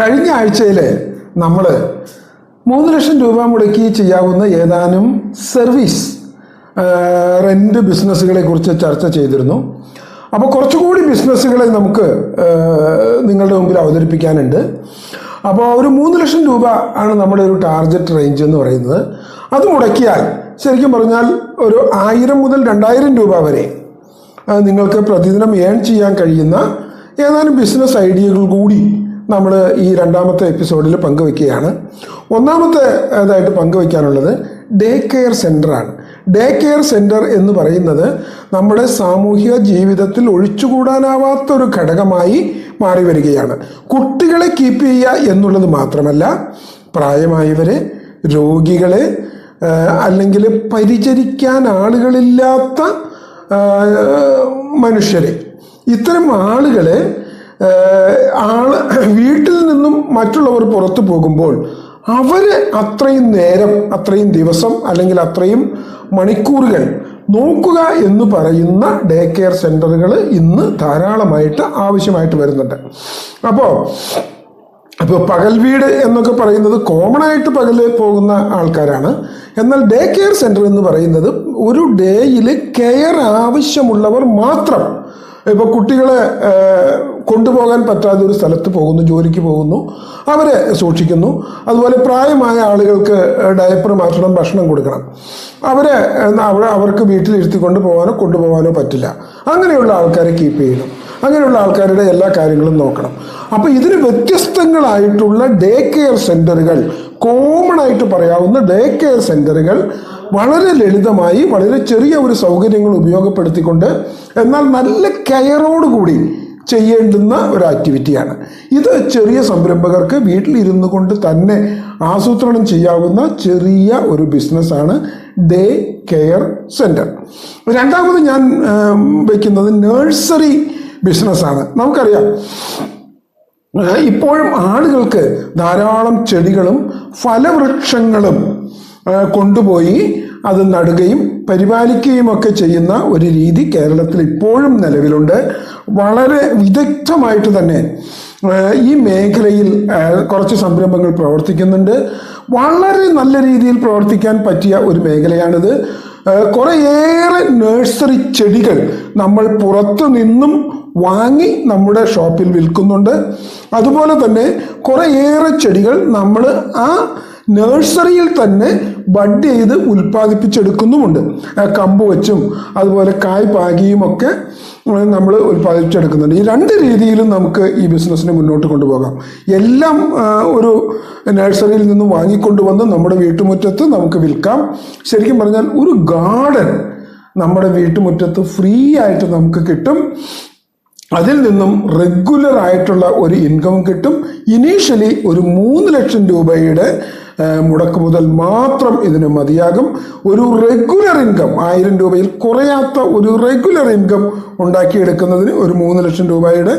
കഴിഞ്ഞ ആഴ്ചയിൽ നമ്മൾ മൂന്ന് ലക്ഷം രൂപ മുടക്കി ചെയ്യാവുന്ന ഏതാനും സർവീസ് റെന്റ് ബിസിനസ്സുകളെ കുറിച്ച് ചർച്ച ചെയ്തിരുന്നു. അപ്പോൾ കുറച്ചുകൂടി ബിസിനസ്സുകളെ നമുക്ക് നിങ്ങളുടെ മുമ്പിൽ അവതരിപ്പിക്കാനുണ്ട്. അപ്പോൾ ഒരു മൂന്ന് ലക്ഷം രൂപ ആണ് നമ്മുടെ ഒരു ടാർഗറ്റ് റേഞ്ച് എന്ന് പറയുന്നത്. അത് മുടക്കിയാൽ ശരിക്കും പറഞ്ഞാൽ ഒരു ആയിരം മുതൽ രണ്ടായിരം രൂപ വരെ നിങ്ങൾക്ക് പ്രതിദിനം ഏൺ ചെയ്യാൻ കഴിയുന്ന ഏതാനും ബിസിനസ് ഐഡിയകൾ കൂടി നമ്മൾ ഈ രണ്ടാമത്തെ എപ്പിസോഡിൽ പങ്കുവെക്കുകയാണ്. ഒന്നാമത്തെ ഇതായിട്ട് പങ്കുവെക്കാനുള്ളത് ഡേ കെയർ സെന്ററാണ് ഡേ കെയർ സെന്റർ എന്ന് പറയുന്നത് നമ്മുടെ സാമൂഹിക ജീവിതത്തിൽ ഒഴിച്ചുകൂടാനാവാത്ത ഒരു ഘടകമായി മാറി വരികയാണ്. കുട്ടികളെ കീപ്പ് ചെയ്യുക എന്നുള്ളത് മാത്രമല്ല പ്രായമായവരെ രോഗികളെ അല്ലെങ്കിൽ പരിചരിക്കാൻ ആളുകളില്ലാത്ത മനുഷ്യരെ. ഇത്തരം ആളുകളെ ആ, ആൾ വീട്ടിൽ നിന്നും മറ്റുള്ളവർ പുറത്തു പോകുമ്പോൾ അവർ അത്രയും നേരം അത്രയും ദിവസം അല്ലെങ്കിൽ അത്രയും മണിക്കൂറുകൾ നോക്കുക എന്ന് പറയുന്ന ഡേ കെയർ സെന്ററുകൾ ഇന്ന് ധാരാളമായിട്ട് ആവശ്യമായിട്ട് വരുന്നുണ്ട്. അപ്പോൾ അപ്പോൾ പകൽ വീട് എന്നൊക്കെ പറയുന്നത് കോമൺ ആയിട്ട് പകൽ പോകുന്ന ആൾക്കാരാണ്. എന്നാൽ ഡേ കെയർ സെന്റർ എന്ന് പറയുന്നത് ഒരു ഡേയിൽ കെയർ ആവശ്യമുള്ളവർ മാത്രം ഇപ്പോൾ കുട്ടികളെ കൊണ്ടുപോകാൻ പറ്റാത്ത ഒരു സ്ഥലത്ത് പോകുന്നു ജോലിക്ക് പോകുന്നു അവരെ സൂക്ഷിക്കുന്നു. അതുപോലെ പ്രായമായ ആളുകൾക്ക് ഡയപ്പർ മാറ്റണം ഭക്ഷണം കൊടുക്കണം. അവരെ അവർക്ക് വീട്ടിലിരുത്തി കൊണ്ടുപോകാനോ കൊണ്ടുപോകാനോ പറ്റില്ല. അങ്ങനെയുള്ള ആൾക്കാരെ കീപ്പ് ചെയ്യണം. അങ്ങനെയുള്ള ആൾക്കാരുടെ എല്ലാ കാര്യങ്ങളും നോക്കണം. അപ്പോൾ ഇതിന് വ്യത്യസ്തങ്ങളായിട്ടുള്ള ഡേ കെയർ സെന്ററുകൾ കോമൺ ആയിട്ട് പറയാവുന്ന ഡേ കെയർ സെന്ററുകൾ വളരെ ലളിതമായി വളരെ ചെറിയ ഒരു സൗകര്യങ്ങൾ ഉപയോഗപ്പെടുത്തിക്കൊണ്ട് എന്നാൽ നല്ല കെയറോടുകൂടി ചെയ്യേണ്ടുന്ന ഒരു ആക്ടിവിറ്റിയാണ്. ഇത് ചെറിയ സംരംഭകർക്ക് വീട്ടിലിരുന്നു കൊണ്ട് തന്നെ ആസൂത്രണം ചെയ്യാവുന്ന ചെറിയ ഒരു ബിസിനസ്സാണ് ഡേ കെയർ സെന്റർ രണ്ടാമത് ഞാൻ വയ്ക്കുന്നത് നഴ്സറി ബിസിനസ്സാണ് നമുക്കറിയാം. ഇപ്പോഴും ആളുകൾക്ക് ധാരാളം ചെടികളും ഫലവൃക്ഷങ്ങളും കൊണ്ടുപോയി അത് നടുകയും പരിപാലിക്കുകയും ഒക്കെ ചെയ്യുന്ന ഒരു രീതി കേരളത്തിൽ ഇപ്പോഴും നിലവിലുണ്ട്. വളരെ വിദഗ്ധമായിട്ട് തന്നെ ഈ മേഖലയിൽ കുറച്ച് സംരംഭങ്ങൾ പ്രവർത്തിക്കുന്നുണ്ട്. വളരെ നല്ല രീതിയിൽ പ്രവർത്തിക്കാൻ പറ്റിയ ഒരു മേഖലയാണിത്. കുറേയേറെ നഴ്സറി ചെടികൾ നമ്മൾ പുറത്തു നിന്നും വാങ്ങി നമ്മുടെ ഷോപ്പിൽ വിൽക്കുന്നുണ്ട്. അതുപോലെ തന്നെ കുറേയേറെ ചെടികൾ നമ്മൾ ആ നഴ്സറിയിൽ തന്നെ ബഡ് ചെയ്ത് ഉൽപ്പാദിപ്പിച്ചെടുക്കുന്നുമുണ്ട്. കമ്പ് വെച്ചും അതുപോലെ കായ് പാകിയും ഒക്കെ നമ്മൾ ഉൽപ്പാദിപ്പിച്ചെടുക്കുന്നുണ്ട്. ഈ രണ്ട് രീതിയിലും നമുക്ക് ഈ ബിസിനസ്സിനെ മുന്നോട്ട് കൊണ്ടുപോകാം. എല്ലാം ഒരു നഴ്സറിയിൽ നിന്നും വാങ്ങിക്കൊണ്ടുവന്ന് നമ്മുടെ വീട്ടുമുറ്റത്ത് നമുക്ക് വിൽക്കാം. ശരിക്കും പറഞ്ഞാൽ ഒരു ഗാർഡൻ നമ്മുടെ വീട്ടുമുറ്റത്ത് ഫ്രീ ആയിട്ട് നമുക്ക് കിട്ടും. അതിൽ നിന്നും റെഗുലർ ആയിട്ടുള്ള ഒരു ഇൻകം കിട്ടും. ഇനീഷ്യലി ഒരു മൂന്ന് ലക്ഷം രൂപയുടെ മുടക്ക് മുതൽ മാത്രം ഇതിന് മതിയാകും. ഒരു റെഗുലർ ഇൻകം ആയിരം രൂപയിൽ കുറയാത്ത ഒരു റെഗുലർ ഇൻകം ഉണ്ടാക്കിയെടുക്കുന്നതിന് ഒരു മൂന്ന് ലക്ഷം രൂപയുടെ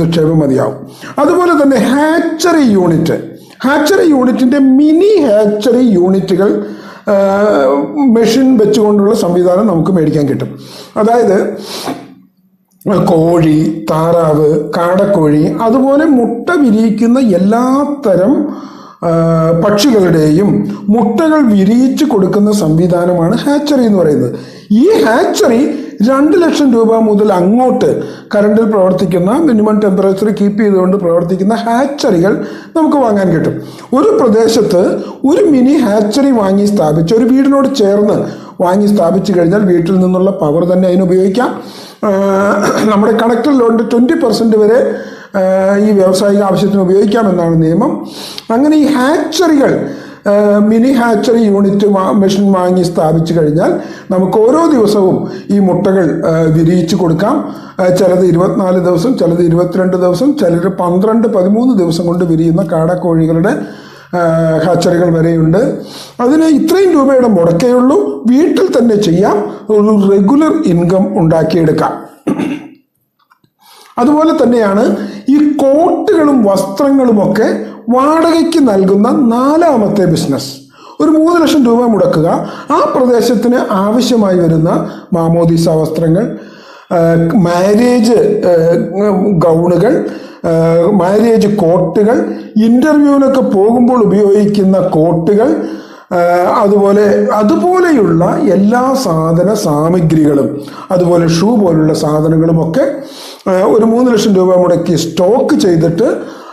നിക്ഷേപം മതിയാവും. അതുപോലെ തന്നെ ഹാച്ചറി യൂണിറ്റ് ഹാച്ചറി യൂണിറ്റിന്റെ മിനി ഹാച്ചറി യൂണിറ്റുകൾ മെഷീൻ വെച്ചുകൊണ്ടുള്ള സംവിധാനം നമുക്ക് മേടിക്കാൻ കിട്ടും. അതായത് കോഴി താറാവ് കാടക്കോഴി അതുപോലെ മുട്ട വിരിയിക്കുന്ന എല്ലാ തരം പക്ഷികളുടെയും മുട്ടകൾ വിരിയിച്ച് കൊടുക്കുന്ന സംവിധാനമാണ് ഹാച്ചറി എന്ന് പറയുന്നത്. ഈ ഹാച്ചറി രണ്ട് ലക്ഷം രൂപ മുതൽ അങ്ങോട്ട് കറണ്ടിൽ പ്രവർത്തിക്കുന്ന മിനിമം ടെമ്പറേച്ചർ കീപ്പ് ചെയ്തുകൊണ്ട് പ്രവർത്തിക്കുന്ന ഹാച്ചറികൾ നമുക്ക് വാങ്ങാൻ കിട്ടും. ഒരു പ്രദേശത്ത് ഒരു മിനി ഹാച്ചറി വാങ്ങി സ്ഥാപിച്ച് ഒരു വീടിനോട് ചേർന്ന് വാങ്ങി സ്ഥാപിച്ചു കഴിഞ്ഞാൽ വീട്ടിൽ നിന്നുള്ള പവർ തന്നെ അതിന് ഉപയോഗിക്കാം. നമ്മുടെ കണക്റ്റഡ് ലോണിന്റെ ട്വന്റി പെർസെന്റ് വരെ ഈ വ്യാവസായിക ആവശ്യത്തിന് ഉപയോഗിക്കാമെന്നാണ് നിയമം. അങ്ങനെ ഈ ഹാച്ചറികൾ മിനി ഹാച്ചറി യൂണിറ്റ് മെഷീൻ വാങ്ങി സ്ഥാപിച്ചു കഴിഞ്ഞാൽ നമുക്ക് ഓരോ ദിവസവും ഈ മുട്ടകൾ വിരിയിച്ചു കൊടുക്കാം. ചിലത് ഇരുപത്തിനാല് ദിവസം ചിലത് ഇരുപത്തിരണ്ട് ദിവസം ചിലർ പന്ത്രണ്ട് പതിമൂന്ന് ദിവസം കൊണ്ട് വിരിയുന്ന കാടക്കോഴികളുടെ ഹാച്ചറികൾ വരെയുണ്ട്. അതിന് ഇത്രയും രൂപയുടെ മുടക്കേയുള്ളൂ. വീട്ടിൽ തന്നെ ചെയ്യാം. ഒരു റെഗുലർ ഇൻകം ഉണ്ടാക്കിയെടുക്കാം. അതുപോലെ തന്നെയാണ് ഈ കോട്ടുകളും വസ്ത്രങ്ങളുമൊക്കെ വാടകയ്ക്ക് നൽകുന്ന നാലാമത്തെ ബിസിനസ് ഒരു മൂന്ന് ലക്ഷം രൂപ മുടക്കുക. ആ പ്രദേശത്തിന് ആവശ്യമായി വരുന്ന മാമോദീസ വസ്ത്രങ്ങൾ മാരേജ് ഗൗണുകൾ മാരേജ് കോട്ടുകൾ ഇന്റർവ്യൂവിനൊക്കെ പോകുമ്പോൾ ഉപയോഗിക്കുന്ന കോട്ടുകൾ അതുപോലെ അതുപോലെയുള്ള എല്ലാ സാധന സാമഗ്രികളും അതുപോലെ ഷൂ പോലുള്ള സാധനങ്ങളുമൊക്കെ ഒരു മൂന്ന് ലക്ഷം രൂപ മുടക്കി സ്റ്റോക്ക് ചെയ്തിട്ട്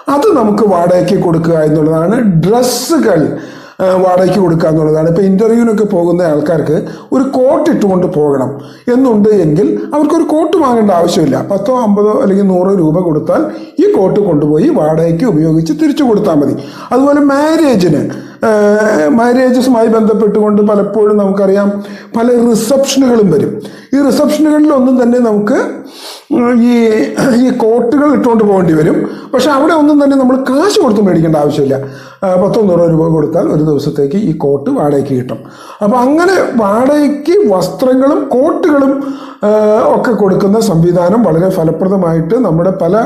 അത് നമുക്ക് വാടകയ്ക്ക് കൊടുക്കുക എന്നുള്ളതാണ് ഡ്രസ്സുകൾ. വാടകയ്ക്ക് കൊടുക്കുക എന്നുള്ളതാണ്. ഇപ്പോൾ ഇന്റർവ്യൂവിനൊക്കെ പോകുന്ന ആൾക്കാർക്ക് ഒരു കോട്ട് ഇട്ടുകൊണ്ട് പോകണം എന്നുണ്ട് എങ്കിൽ അവർക്കൊരു കോട്ട് വാങ്ങേണ്ട ആവശ്യമില്ല. പത്തോ അമ്പതോ അല്ലെങ്കിൽ നൂറോ രൂപ കൊടുത്താൽ ഈ കോട്ട് കൊണ്ടുപോയി വാടകയ്ക്ക് ഉപയോഗിച്ച് തിരിച്ചു കൊടുത്താൽ മതി. അതുപോലെ മാരേജിന് മാരേജസുമായി ബന്ധപ്പെട്ടുകൊണ്ട് പലപ്പോഴും നമുക്കറിയാം പല റിസപ്ഷനുകളും വരും. ഈ റിസപ്ഷനുകളിലൊന്നും തന്നെ നമുക്ക് ഈ ഈ കോട്ടുകൾ ഇട്ടുകൊണ്ട് പോകേണ്ടി വരും. പക്ഷെ അവിടെ ഒന്നും തന്നെ നമ്മൾ കാശ് കൊടുത്ത് മേടിക്കേണ്ട ആവശ്യമില്ല. പത്തോ നൂറോ രൂപ കൊടുത്താൽ ഒരു ദിവസത്തേക്ക് ഈ കോട്ട് വാടകയ്ക്ക് കിട്ടും. അപ്പോൾ അങ്ങനെ വാടകയ്ക്ക് വസ്ത്രങ്ങളും കോട്ടുകളും ഒക്കെ കൊടുക്കുന്ന സംവിധാനം വളരെ ഫലപ്രദമായിട്ട് നമ്മുടെ പല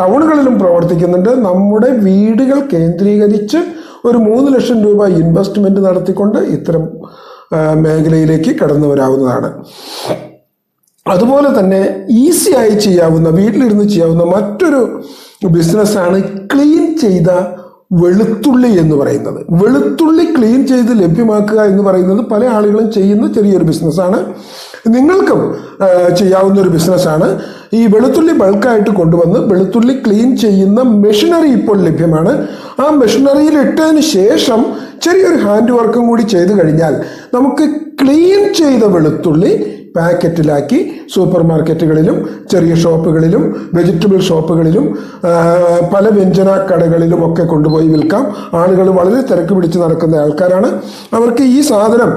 ടൗണുകളിലും പ്രവർത്തിക്കുന്നുണ്ട്. നമ്മുടെ വീടുകൾ കേന്ദ്രീകരിച്ച് ഒരു മൂന്ന് ലക്ഷം രൂപ ഇൻവെസ്റ്റ്മെന്റ് നടത്തിക്കൊണ്ട് ഇത്തരം മേഖലയിലേക്ക് കടന്നു വരാവുന്നതാണ് അതുപോലെ തന്നെ ഈസി ആയി ചെയ്യാവുന്ന വീട്ടിലിരുന്ന് ചെയ്യാവുന്ന മറ്റൊരു ബിസിനസ്സാണ് ക്ലീൻ ചെയ്ത വെളുത്തുള്ളി എന്ന് പറയുന്നത്. വെളുത്തുള്ളി ക്ലീൻ ചെയ്ത് ലഭ്യമാക്കുക എന്ന് പറയുന്നത് പല ആളുകളും ചെയ്യുന്ന ചെറിയൊരു ബിസിനസ്സാണ് നിങ്ങൾക്കും ചെയ്യാവുന്ന ഒരു ബിസിനസ്സാണ് ഈ വെളുത്തുള്ളി ബൾക്കായിട്ട് കൊണ്ടുവന്ന് വെളുത്തുള്ളി ക്ലീൻ ചെയ്യുന്ന മെഷീനറി ഇപ്പോൾ ലഭ്യമാണ്. ആ മെഷീനറിയിൽ ഇട്ടതിന് ശേഷം ചെറിയൊരു ഹാൻഡ് വർക്കും കൂടി ചെയ്തു കഴിഞ്ഞാൽ നമുക്ക് ക്ലീൻ ചെയ്ത വെളുത്തുള്ളി പാക്കറ്റിലാക്കി സൂപ്പർ മാർക്കറ്റുകളിലും ചെറിയ ഷോപ്പുകളിലും വെജിറ്റബിൾ ഷോപ്പുകളിലും പല വ്യഞ്ജന കടകളിലും ഒക്കെ കൊണ്ടുപോയി വിൽക്കാം. ആളുകൾ വളരെ തിരക്ക് പിടിച്ച് നടക്കുന്ന ആൾക്കാരാണ്. അവർക്ക് ഈ സാധനം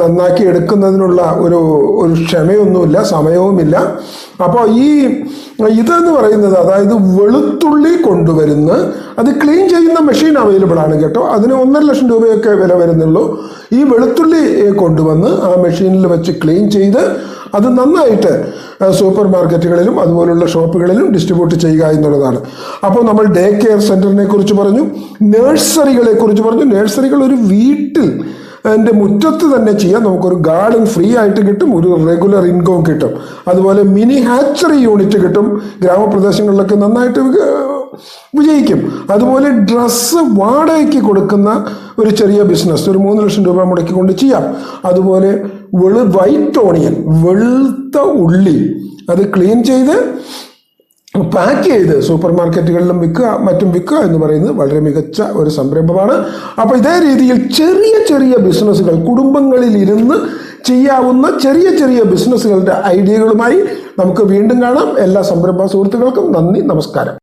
നന്നാക്കി എടുക്കുന്നതിനുള്ള ഒരു ഒരു ക്ഷമയൊന്നുമില്ല സമയവുമില്ല. അപ്പോൾ ഈ ഇതെന്ന് പറയുന്നത് അതായത് വെളുത്തുള്ളി കൊണ്ടുവരുന്ന അത് ക്ലീൻ ചെയ്യുന്ന മെഷീൻ അവൈലബിൾ ആണ് കേട്ടോ. അതിന് ഒന്നര ലക്ഷം രൂപയൊക്കെ വില വരുന്നുള്ളൂ. ഈ വെളുത്തുള്ളി കൊണ്ടുവന്ന് ആ മെഷീനിൽ വെച്ച് ക്ലീൻ ചെയ്ത് അത് നന്നായിട്ട് സൂപ്പർ മാർക്കറ്റുകളിലും അതുപോലുള്ള ഷോപ്പുകളിലും ഡിസ്ട്രിബ്യൂട്ട് ചെയ്യുക എന്നുള്ളതാണ്. അപ്പോൾ നമ്മൾ ഡേ കെയർ സെന്ററിനെ കുറിച്ച് പറഞ്ഞു നഴ്സറികളെ കുറിച്ച് പറഞ്ഞു. നഴ്സറികൾ ഒരു വീട്ടിൽ എന്റെ മുറ്റത്ത് തന്നെ ചെയ്യാം നമുക്കൊരു ഗാർഡൻ ഫ്രീ ആയിട്ട് കിട്ടും ഒരു റെഗുലർ ഇൻകം കിട്ടും. അതുപോലെ മിനി ഹാച്ചറി യൂണിറ്റ് കിട്ടും ഗ്രാമപ്രദേശങ്ങളിലൊക്കെ നന്നായിട്ട് വിജയിക്കും. അതുപോലെ ഡ്രസ്സ് വാടകയ്ക്ക് കൊടുക്കുന്ന ഒരു ചെറിയ ബിസിനസ് ഒരു മൂന്ന് ലക്ഷം രൂപ മുടക്കിക്കൊണ്ട് ചെയ്യാം. അതുപോലെ വെളു വൈറ്റ് ഓണിയൻ വെളുത്ത ഉള്ളി. അത് ക്ലീൻ ചെയ്ത് പാക്ക് ചെയ്ത് സൂപ്പർ മാർക്കറ്റുകളിലും വിൽക്കുക മറ്റും വിൽക്കുക എന്ന് പറയുന്നത് വളരെ മികച്ച ഒരു സംരംഭമാണ്. അപ്പോൾ ഇതേ രീതിയിൽ ചെറിയ ചെറിയ ബിസിനസ്സുകൾ കുടുംബങ്ങളിൽ ഇരുന്ന് ചെയ്യാവുന്ന ചെറിയ ചെറിയ ബിസിനസ്സുകളുടെ ഐഡിയകളുമായി നമുക്ക് വീണ്ടും കാണാം. എല്ലാ സംരംഭ സുഹൃത്തുക്കൾക്കും നന്ദി നമസ്കാരം.